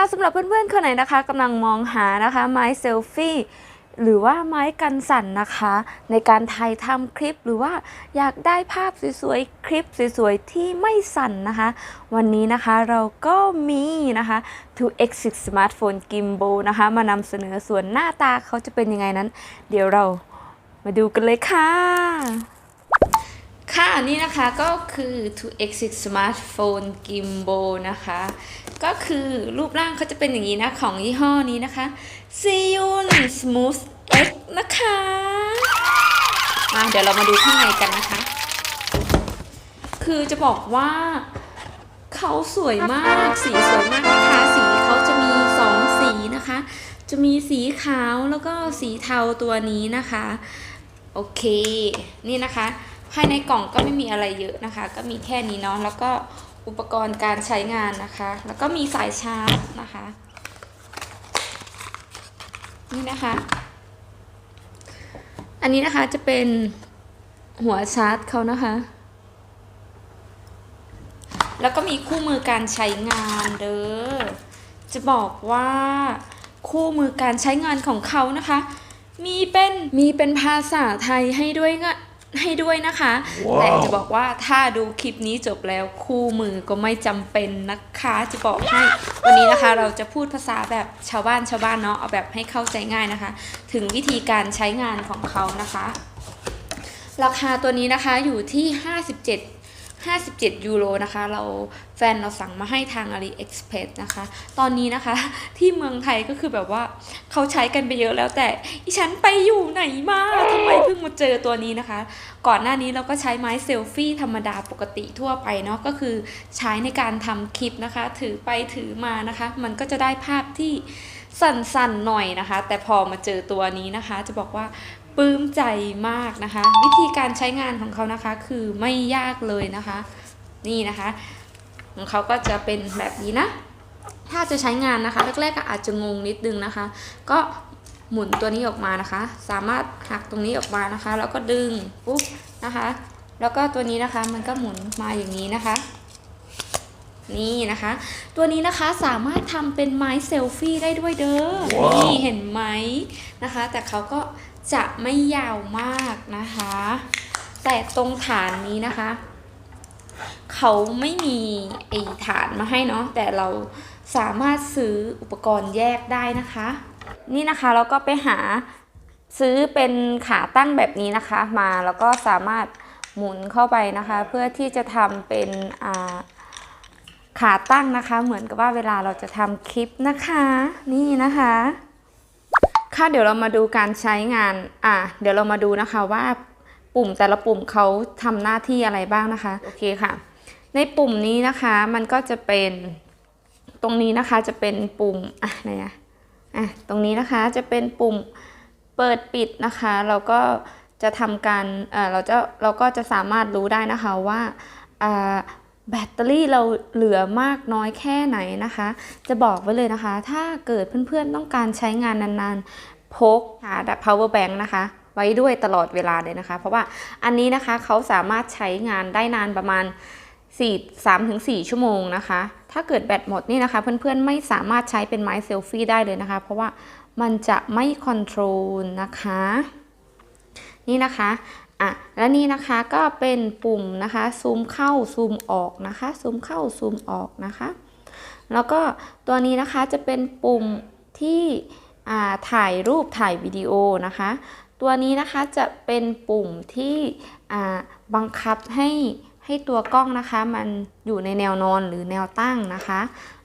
ะสำหรับเพื่อนๆคนไหนนะคะกำลังมองหานะคะไม้เซลฟี่หรือว่าไม้กันสั่นนะคะ ในการถ่ายทำคลิปหรือว่าอยากได้ภาพสวยๆ คลิปสวยๆ ที่ไม่สั่นนะคะ วันนี้นะคะเราก็มีนะคะ 2 x 6 Smartphone Gimbal นะคะ มานำเสนอส่วนหน้าตาเขาจะเป็นยังไงนั้น เดี๋ยวเรามาดูกันเลยค่ะ ค่ะนี่นะคะก็คือ 2x6 Smartphone Gimbal นะคะ ก็คือรูปร่างเขาจะเป็นอย่างนี้นะ ของยี่ห้อนี้นะคะ Zhiyun Smooth X นะคะมาเดี๋ยวเรามาดูข้างในกันนะคะ คือจะบอกว่าเขาสวยมาก สีสวยมากนะคะ สีเขาจะมีสองสีนะคะ จะมีสีขาวแล้วก็สีเทาตัวนี้นะคะ โอเค นี่นะคะ ภายในกล่องก็ไม่มีอะไรเยอะนะคะ ก็มีแค่นี้เนาะแล้วก็ อุปกรณ์การใช้งานนะคะ แล้วก็มีสายชาร์จนะคะ นี่นะคะ อันนี้นะคะจะเป็นหัวชาร์จเขานะคะ แล้วก็มีคู่มือการใช้งานเด้อ จะบอกว่าคู่มือการใช้งานของเขานะคะ มีเป็นมีเป็นภาษาไทยให้ด้วยง ให้ด้วยนะคะแต่จะบอกว่าถ้าดูคลิปนี้จบแล้วคู่มือก็ไม่จำเป็นนะคะ จะบอกให้วันนี้นะคะ เราจะพูดภาษาแบบชาวบ้านชาวบ้านเนาะเอาแบบให้เข้าใจง่ายนะคะ ถึงวิธีการใช้งานของเขานะคะ ราคาตัวนี้นะคะอยู่ที่ 57 57 ยูโรนะคะ เราแฟนเราสั่งมาให้ทาง AliExpress นะคะ ตอนนี้นะคะที่เมืองไทยก็คือแบบว่าเขาใช้กันไปเยอะแล้วแต่อีฉันไปอยู่ไหนมาทำไมเพิ่งมาเจอตัวนี้นะคะ ก่อนหน้านี้เราก็ใช้ไม้เซลฟี่ธรรมดาปกติทั่วไปเนาะก็คือใช้ในการทำคลิปนะคะ ถือไปถือมานะคะ มันก็จะได้ภาพที่สั่นๆหน่อยนะคะ แต่พอมาเจอตัวนี้นะคะ จะบอกว่า ปลื้มใจมากนะคะ วิธีการใช้งานของเขานะคะคือไม่ยากเลยนะคะ นี่นะคะ ของเขาก็จะเป็นแบบนี้นะ ถ้าจะใช้งานนะคะแรกๆก็อาจจะงงนิดนึงนะคะ ก็หมุนตัวนี้ออกมานะคะ สามารถหักตรงนี้ออกมานะคะ แล้วก็ดึงปุ๊บนะคะ แล้วก็ตัวนี้นะคะมันก็หมุนมาอย่างนี้นะคะนี่นะคะ ตัวนี้นะคะสามารถทำเป็นไม้เซลฟี่ได้ด้วยเด้อว้าวนี่เห็นไหมนะคะ แต่เขาก็ จะไม่ยาวมากนะคะ แต่ตรงฐานนี้นะคะ เขาไม่มีไอฐานมาให้เนาะแต่เราสามารถซื้ออุปกรณ์แยกได้นะคะ นี่นะคะเราก็ไปหาซื้อเป็นขาตั้งแบบนี้นะคะ มาแล้วก็สามารถหมุนเข้าไปนะคะ เพื่อที่จะทำเป็นอ่าขาตั้งนะคะ เหมือนกับว่าเวลาเราจะทำคลิปนะคะ นี่นะคะ ค่ะเดี๋ยวเรามาดูการใช้งานอะเดี๋ยวเรามาดูนะคะว่าปุ่มแต่ละปุ่มเขาทำหน้าที่อะไรบ้างนะคะโอเคค่ะ ในปุ่มนี้นะคะมันก็จะเป็นตรงนี้นะคะจะเป็นปุ่มอะไหนอะอะตรงนี้นะคะจะเป็นปุ่มเปิดปิดนะคะเราก็จะทำการเอ่อเราจะเราก็จะสามารถรู้ได้นะคะว่าอ่า แบตเตอรี่เราเหลือมากน้อยแค่ไหนนะคะ จะบอกไว้เลยนะคะ ถ้าเกิดเพื่อนๆต้องการใช้งานนานๆ พกชาร์จ power bank นะคะ ไว้ด้วยตลอดเวลาเลยนะคะ เพราะว่าอันนี้นะคะเขาสามารถใช้งานได้นานประมาณ 4 3-4ชั่วโมงนะคะ ถ้าเกิดแบตหมดนี่นะคะ เพื่อนๆไม่สามารถใช้เป็นไม้เซลฟี่ได้เลยนะคะ เพราะว่ามันจะไม่คอนโทรลนะคะ นี่นะคะ อะและนี่นะคะก็เป็นปุ่มนะคะซูมเข้าซูมออกนะคะซูมเข้าซูมออกนะคะ แล้วก็ตัวนี้นะคะจะเป็นปุ่มที่อ่าถ่ายรูปถ่ายวิดีโอนะคะ ตัวนี้นะคะจะเป็นปุ่มที่อ่าบังคับให้ให้ตัวกล้องนะคะมันอยู่ในแนวนอนหรือแนวตั้งนะคะ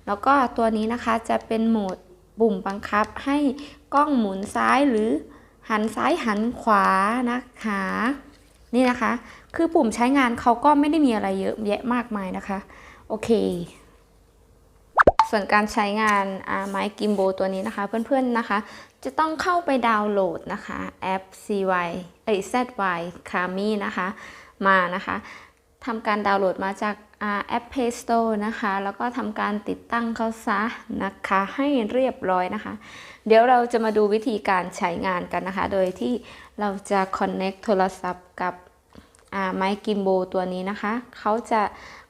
แล้วก็ตัวนี้นะคะจะเป็นโหมดปุ่มบังคับให้กล้องหมุนซ้ายหรือหันซ้ายหันขวานะคะ นี่นะคะ คือปุ่มใช้งานเขาก็ไม่ได้มีอะไรเยอะแยะมากมายนะคะ โอเค ส่วนการใช้งานไม้กิมโบตัวนี้นะคะ เพื่อนๆนะคะ จะต้องเข้าไปดาวน์โหลดนะคะแอป CY เอ้ย ZY Kami นะคะ มานะคะทำการดาวน์โหลดมาจากแอป Play Store นะคะ แล้วก็ทำการติดตั้งเขาซะนะคะ ให้เรียบร้อยนะคะ เดี๋ยวเราจะมาดูวิธีการใช้งานกันนะคะ โดยที่เราจะ connect โทรศัพท์กับ ไม้กิมโบตัวนี้นะคะ เขาจะ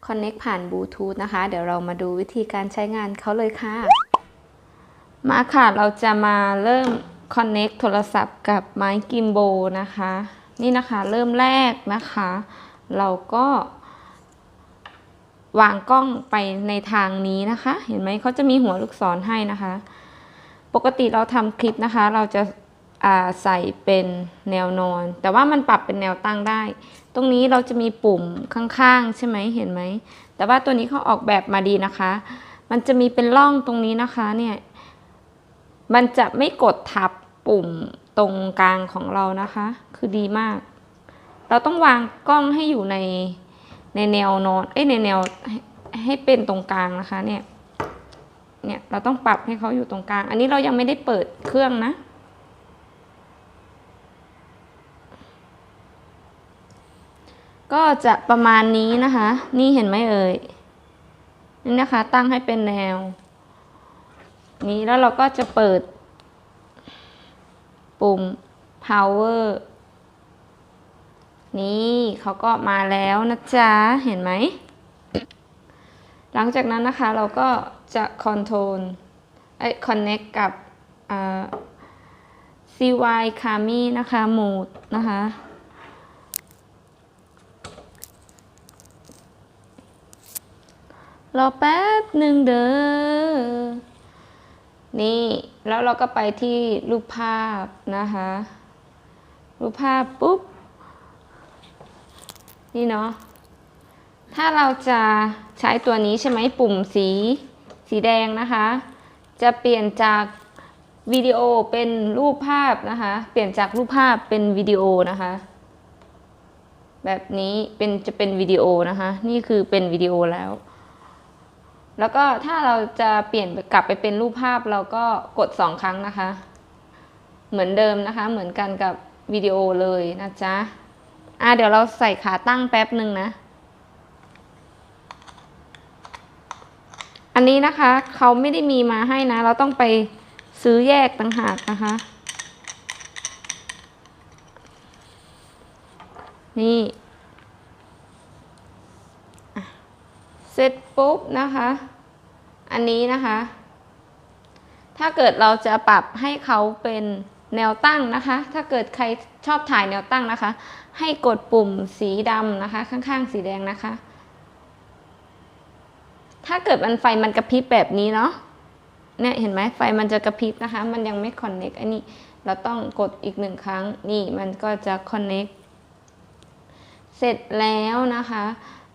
connect ผ่านบลูทูธนะคะ เดี๋ยวเรามาดูวิธีการใช้งานเขาเลยค่ะ มาค่ะเราจะมาเริ่ม connect โทรศัพท์กับไม้กิมโบนะคะ นี่นะคะเริ่มแรกนะคะ เราก็วางกล้องไปในทางนี้นะคะ เห็นไหมเขาจะมีหัวลูกศรให้นะคะ ปกติเราทำคลิปนะคะ เราจะ ใส่เป็นแนวนอน แต่ว่ามันปรับเป็นแนวตั้งได้ ตรงนี้เราจะมีปุ่มข้างๆ ใช่ไหมเห็นไหม แต่ว่าตัวนี้เขาออกแบบมาดีนะคะ มันจะมีเป็นร่องตรงนี้นะคะเนี่ย มันจะไม่กดทับปุ่มตรงกลางของเรานะคะ คือดีมาก เราต้องวางกล้องให้อยู่ในในแนวนอน เอ้ยในแนวให้ให้เป็นตรงกลางนะคะเนี่ย เนี่ยเราต้องปรับให้เขาอยู่ตรงกลาง อันนี้เรายังไม่ได้เปิดเครื่องนะ ก็จะประมาณนี้นะคะ นี่เห็นไหมเอ่ยนี่นะคะ ตั้งให้เป็นแนว นี้แล้วเราก็จะเปิด ปุ่ม power นี่เขาก็มาแล้วนะจ๊ะ เห็นไหม หลังจากนั้นนะคะเราก็จะ control เอ้ connect กับ CY Kami นะคะโหมดนะคะ รอแป๊บหนึ่งเด้อ นี่ แล้วเราก็ไปที่รูปภาพนะคะ รูปภาพปุ๊บ นี่เนาะ ถ้าเราจะใช้ตัวนี้ใช่ไหมปุ่มสีสีแดงนะคะ จะเปลี่ยนจากวิดีโอเป็นรูปภาพนะคะ เปลี่ยนจากรูปภาพเป็นวิดีโอนะคะ แบบนี้เป็นจะเป็นวิดีโอนะคะ นี่คือเป็นวิดีโอแล้ว แล้วก็ถ้าเราจะเปลี่ยนกลับไปเป็นรูปภาพเราก็กดสองครั้งนะคะ เหมือนเดิมนะคะ เหมือนกันกับวิดีโอเลยนะจ๊ะอะเดี๋ยวเราใส่ขาตั้งแป๊บหนึ่งนะ อันนี้นะคะเขาไม่ได้มีมาให้นะ เราต้องไปซื้อแยกต่างหากนะคะ นี่อะ เสร็จปุ๊บนะคะ อันนี้นะคะ ถ้าเกิดเราจะปรับให้เขาเป็นแนวตั้งนะคะ ถ้าเกิดใครชอบถ่ายแนวตั้งนะคะ ให้กดปุ่มสีดำนะคะ ข้างๆ สีแดงนะคะ ถ้าเกิดมันไฟมันกระพริบแบบนี้เนาะเนี่ยเห็นไหมไฟมันจะกระพริบนะคะ มันยังไม่คอนเน็กอันนี้เราต้องกดอีกหนึ่งครั้งนี่มันก็จะคอนเน็กเสร็จแล้วนะคะ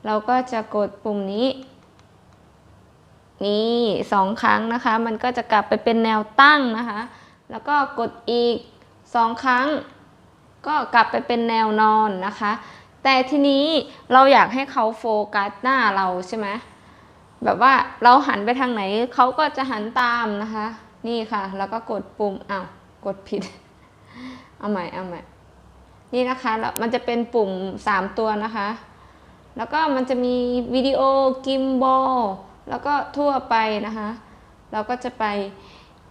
เราก็จะกดปุ่มนี้ นี่สองครั้งนะคะ มันก็จะกลับไปเป็นแนวตั้งนะคะ แล้วก็กดอีกสองครั้ง ก็กลับไปเป็นแนวนอนนะคะ แต่ทีนี้เราอยากให้เขาโฟกัสหน้าเราใช่ไหมแบบว่าเราหันไปทางไหนเขาก็จะหันตามนะคะ นี่ค่ะ แล้วก็กดปุ่มอ้าวกดผิด เอาใหม่เอาใหม่ นี่นะคะแล้วมันจะเป็นปุ่ม 3 ตัวนะคะ แล้วก็มันจะมีวิดีโอกิมบอลแล้วก็ทั่วไปนะคะ เราก็จะไป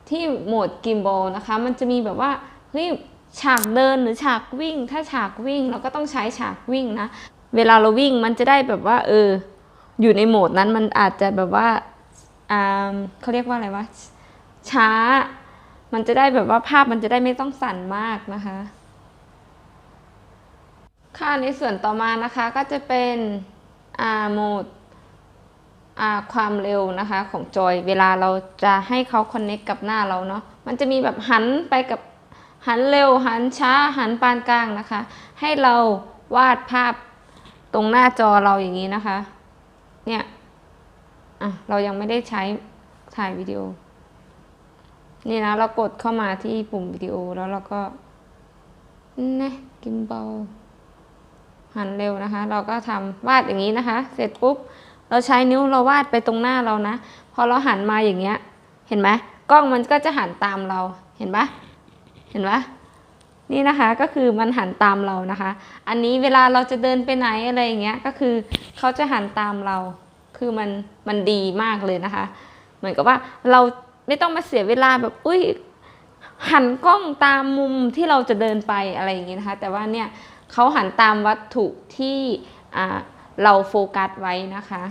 ที่โหมดกิมบอลนะคะ มันจะมีแบบว่าเฮ้ยฉากเดินหรือฉากวิ่ง ถ้าฉากวิ่งเราก็ต้องใช้ฉากวิ่งนะ เวลาเราวิ่งมันจะได้แบบว่า เออ อยู่ในโหมดนั้นมันอาจจะแบบว่าอ่าเขาเรียกว่าอะไรวะช้า มันจะได้แบบว่าภาพมันจะได้ไม่ต้องสั่นมากนะคะ ค่ะในส่วนต่อมานะคะก็จะเป็นโหมดความเร็วนะคะของจอยเวลาเราจะให้เขาคอนเน็กกับหน้าเราเนาะมันจะมีแบบหันไปกับหันเร็วหันช้าหันปานกลางนะคะ ให้เราวาดภาพตรงหน้าจอเราอย่างนี้นะคะ เนี่ยอะเรายังไม่ได้ใช้ถ่ายวิดีโอ นี่นะเรากดเข้ามาที่ปุ่มวิดีโอแล้วเราก็นะกิมบอล หันเร็วนะคะ เราก็ทำวาดอย่างนี้นะคะ เสร็จปุ๊บ เราใช้นิ้วเราวาดไปตรงหน้าเรานะ พอเราหันมาอย่างเงี้ย เห็นไหมกล้องมันก็จะหันตามเรา เห็นปะเห็นปะนี่นะคะก็คือมันหันตามเรานะคะ อันนี้เวลาเราจะเดินไปไหนอะไรอย่างเงี้ย ก็คือเขาจะหันตามเรา คือมันมันดีมากเลยนะคะ เหมือนกับว่าเราไม่ต้องมาเสียเวลาแบบ อุ้ยหันกล้องตามมุมที่เราจะเดินไปอะไรอย่างงี้นะคะ แต่ว่าเนี่ย เขาหันตามวัตถุที่เราโฟกัสไว้นะคะ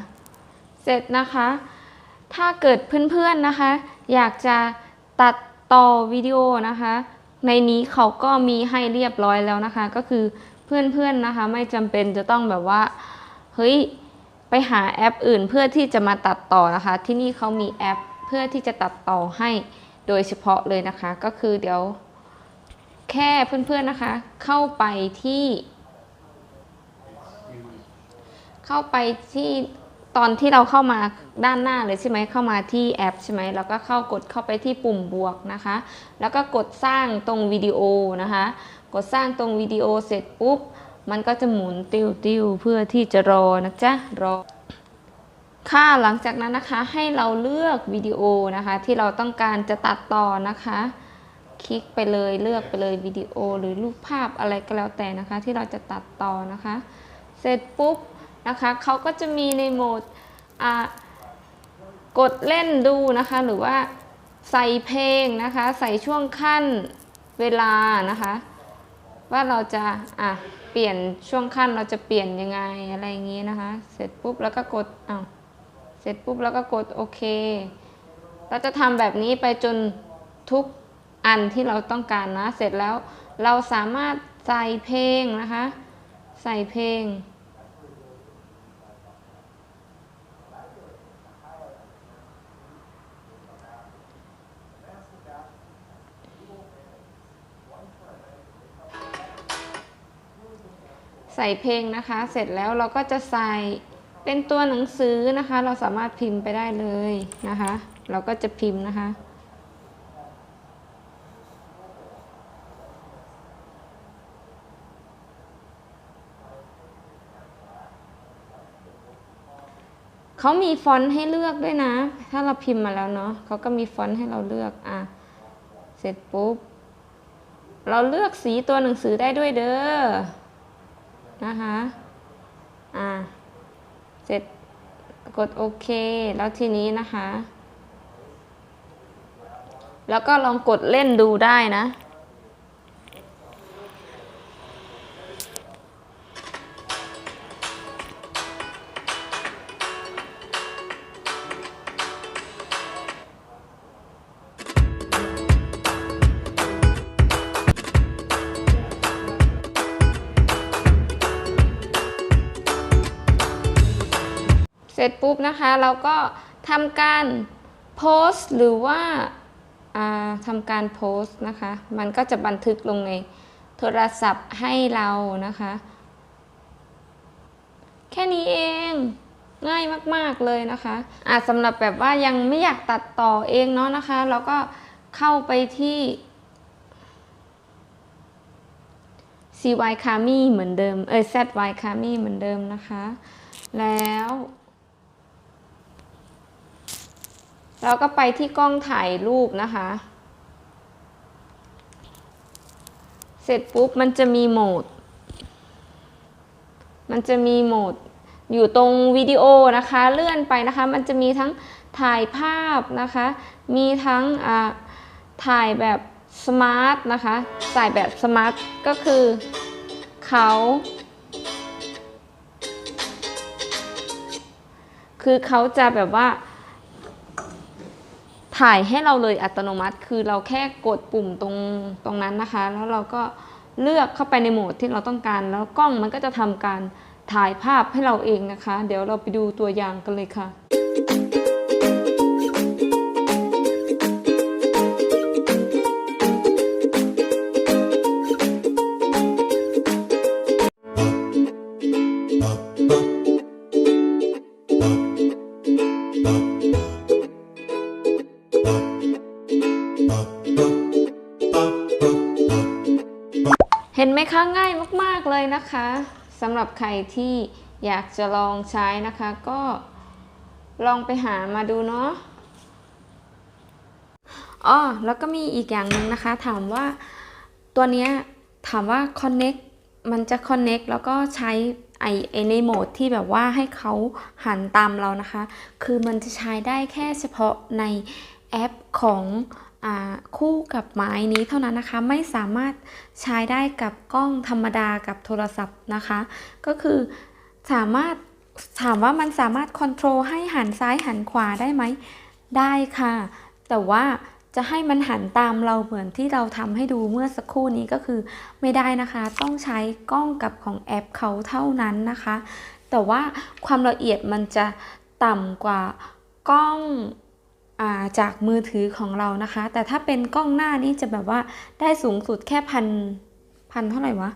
เสร็จนะคะ ถ้าเกิดเพื่อนๆนะคะ อยากจะตัดต่อวิดีโอนะคะ ในนี้เขาก็มีให้เรียบร้อยแล้วนะคะ ก็คือเพื่อนๆนะคะ ไม่จำเป็นจะต้องแบบว่าเฮ้ยไปหาแอปอื่นเพื่อที่จะมาตัดต่อนะคะ ที่นี่เขามีแอปเพื่อที่จะตัดต่อให้โดยเฉพาะเลยนะคะ ก็คือเดี๋ยว แค่เพื่อนๆนะคะ เข้าไปที่ เข้าไปที่ตอนที่เราเข้ามาด้านหน้าเลยใช่ไหมเข้ามาที่แอปใช่ไหมแล้วก็เข้ากดเข้าไปที่ปุ่มบวกนะคะ แล้วก็กดสร้างตรงวิดีโอนะคะ กดสร้างตรงวิดีโอเสร็จปุ๊บ มันก็จะหมุนติวติวเพื่อที่จะรอนะจ๊ะรอค่ะหลังจากนั้นนะคะให้เราเลือกวิดีโอนะคะ ที่เราต้องการจะตัดต่อนะคะ คลิกไปเลยเลือกไปเลยวิดีโอหรือรูปภาพอะไรก็แล้วแต่นะคะ ที่เราจะตัดต่อนะคะ เสร็จปุ๊บนะคะเขาก็จะมีในโหมดอ่ากดเล่นดูนะคะ หรือว่าใส่เพลงนะคะ ใส่ช่วงขั้นเวลานะคะ ว่าเราจะอะเปลี่ยนช่วงขั้นเราจะเปลี่ยนยังไงอะไรอย่างนี้นะคะ เสร็จปุ๊บแล้วก็กดอ้าวเสร็จปุ๊บแล้วก็กดโอเค เราจะทำแบบนี้ไปจนทุก อันที่เราต้องการนะ เสร็จแล้วเราสามารถใส่เพลงนะคะ ใส่เพลง ใส่เพลงนะคะ เสร็จแล้วเราก็จะใส่เป็นตัวหนังสือนะคะ เราสามารถพิมพ์ไปได้เลยนะคะ เราก็จะพิมพ์นะคะ เขามีฟอนต์ให้เลือกด้วยนะ ถ้าเราพิมพ์มาแล้วเนาะเขาก็มีฟอนต์ให้เราเลือกอะเสร็จปุ๊บ เราเลือกสีตัวหนังสือได้ด้วยเด้อนะคะอ่าเสร็จกดโอเค แล้วทีนี้นะคะ แล้วก็ลองกดเล่นดูได้นะ เราก็ทำการโพสต์หรือว่าทำการโพสต์นะคะ มันก็จะบันทึกลงในโทรศัพท์ให้เรานะคะ แค่นี้เองง่ายมาก ๆ เลยนะคะอะสำหรับแบบว่ายังไม่อยากตัดต่อเองเนาะนะคะ เราก็เข้าไปที่ CY c a m i เหมือนเดิม เอ้ย ZY c a m i เหมือนเดิมนะคะ แล้ว เราก็ไปที่กล้องถ่ายรูปนะคะ เสร็จปุ๊บมันจะมีโหมด มันจะมีโหมดอยู่ตรงวิดีโอนะคะเลื่อนไปนะคะ มันจะมีทั้งถ่ายภาพนะคะ มีทั้งอ่าถ่ายแบบสมาร์ทนะคะถ่ายแบบสมาร์ทก็คือเขาคือเขาจะแบบว่า ถ่ายให้เราเลยอัตโนมัติ คือเราแค่กดปุ่มตรงตรงนั้นนะคะ แล้วเราก็เลือกเข้าไปในโหมดที่เราต้องการ แล้วกล้องมันก็จะทำการถ่ายภาพให้เราเองนะคะ เดี๋ยวเราไปดูตัวอย่างกันเลยค่ะ นไหมคะง่ายมากๆเลยนะคะสำหรับใครที่อยากจะลองใช้นะคะ ก็ลองไปหามาดูเนาะอ๋อแล้วก็มีอีกอย่างหนึ่งนะคะ ถามว่าตัวเนี้ยถามว่า connect มันจะ connect แล้วก็ใช้ไอไอในโหมดที่แบบว่าให้เขาหันตามเรานะคะ คือมันจะใช้ได้แค่เฉพาะในแอปของ คู่กับไม้นี้เท่านั้นนะคะ ไม่สามารถใช้ได้กับกล้องธรรมดากับโทรศัพท์นะคะ ก็คือสามารถถามว่ามันสามารถค o n t r o l ให้หันซ้ายหันขวาได้ไหม ได้ค่ะ แต่ว่าจะให้มันหันตามเราเหมือนที่เราทำให้ดูเมื่อสักครู่นี้ก็คือไม่ได้นะคะ ต้องใช้กล้องกับของแอปเขาเท่านั้นนะคะ แต่ว่าความละเอียดมันจะต่ำกว่ากล้อง จากมือถือของเรานะคะ แต่ถ้าเป็นกล้องหน้านี่จะแบบว่าได้สูงสุดแค่พันพันเท่าไหร่วะ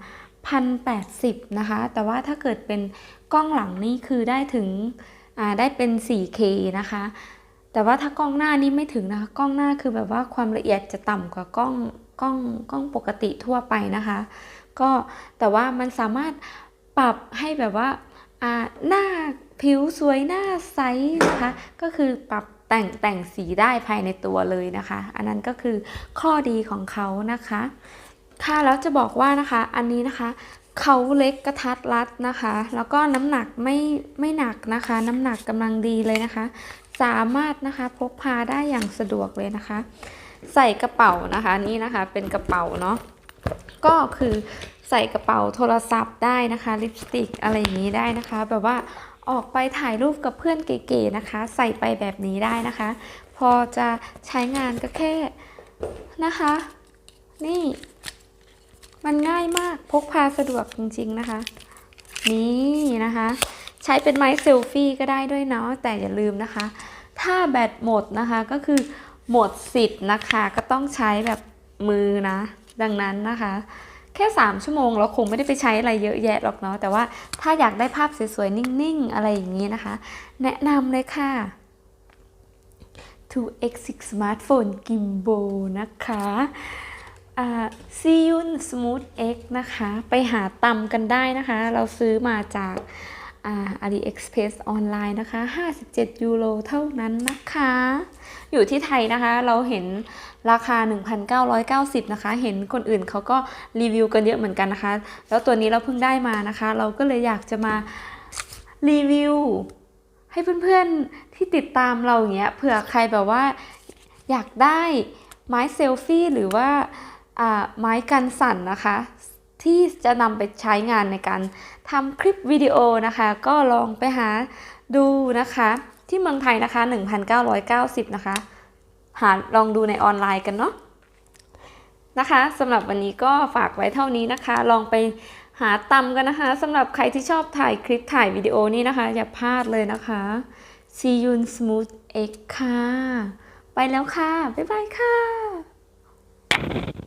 พันแปดสิบนะคะ แต่ว่าถ้าเกิดเป็นกล้องหลังนี่คือได้ถึงได้เป็น 4K นะคะ แต่ว่าถ้ากล้องหน้านี่ไม่ถึงนะคะ กล้องหน้าคือแบบว่าความละเอียดจะต่ำกว่ากล้องกล้องกล้องปกติทั่วไปนะคะ ก็แต่ว่ามันสามารถปรับให้แบบว่าหน้าผิวสวยหน้าใสนะคะ ก็คือปรับ แต่งแต่งสีได้ภายในตัวเลยนะคะ อันนั้นก็คือข้อดีของเขานะคะ ค่ะแล้วจะบอกว่านะคะ อันนี้นะคะเขาเล็กกระทัดรัดนะคะ แล้วก็น้ำหนักไม่ไม่หนักนะคะ น้ำหนักกำลังดีเลยนะคะ สามารถนะคะพกพาได้อย่างสะดวกเลยนะคะ ใส่กระเป๋านะคะนี่นะคะเป็นกระเป๋าเนาะก็คือใส่กระเป๋าโทรศัพท์ได้นะคะลิปสติกอะไรอย่างนี้ได้นะคะ แบบว่า ออกไปถ่ายรูปกับเพื่อนเก๋ๆนะคะ ใส่ไปแบบนี้ได้นะคะ พอจะใช้งานก็แค่นะคะ นี่ มันง่ายมากพกพาสะดวกจริงๆนะคะ นี่นะคะ ใช้เป็นไม้เซลฟี่ก็ได้ด้วยเนาะแต่อย่าลืมนะคะ ถ้าแบตหมดนะคะก็คือหมดสิทธิ์นะคะ ก็ต้องใช้แบบมือนะ ดังนั้นนะคะ แค่ 3 ชั่วโมง เราคงไม่ได้ไปใช้อะไรเยอะแยะหรอกเนาะแต่ว่าถ้าอยากได้ภาพสวยๆ นิ่งๆ อะไรอย่างนี้นะคะ แนะนำเลยค่ะ 2x6 Smartphone Gimbal นะคะอ่า Zhiyun Smooth X นะคะ ไปหาตำกันได้นะคะ เราซื้อมาจากอ่า AliExpress ออนไลน์นะคะ 57 ยูโรเท่านั้นนะคะ อยู่ที่ไทยนะคะ เราเห็น ราคา 1,990นะคะ เห็นคนอื่นเขาก็รีวิวกันเยอะเหมือนกันนะคะ แล้วตัวนี้เราเพิ่งได้มานะคะ เราก็เลยอยากจะมารีวิวให้เพื่อนๆที่ติดตามเราอย่างเงี้ยเผื่อใครแบบว่าอยากได้ไม้เซลฟี่หรือว่าไม้กันสั่นนะคะ ที่จะนำไปใช้งานในการทำคลิปวิดีโอนะคะ ก็ลองไปหาดูนะคะ ที่เมืองไทยนะคะ 1,990 นะคะ หาลองดูในออนไลน์กันเนาะนะคะสำหรับวันนี้ก็ฝากไว้เท่านี้นะคะ ลองไปหาตำกันนะคะสำหรับใครที่ชอบถ่ายคลิปถ่ายวิดีโอนี่นะคะ อย่าพลาดเลยนะคะ See you smooth X ค่ะ ไปแล้วค่ะ บ๊ายบายค่ะ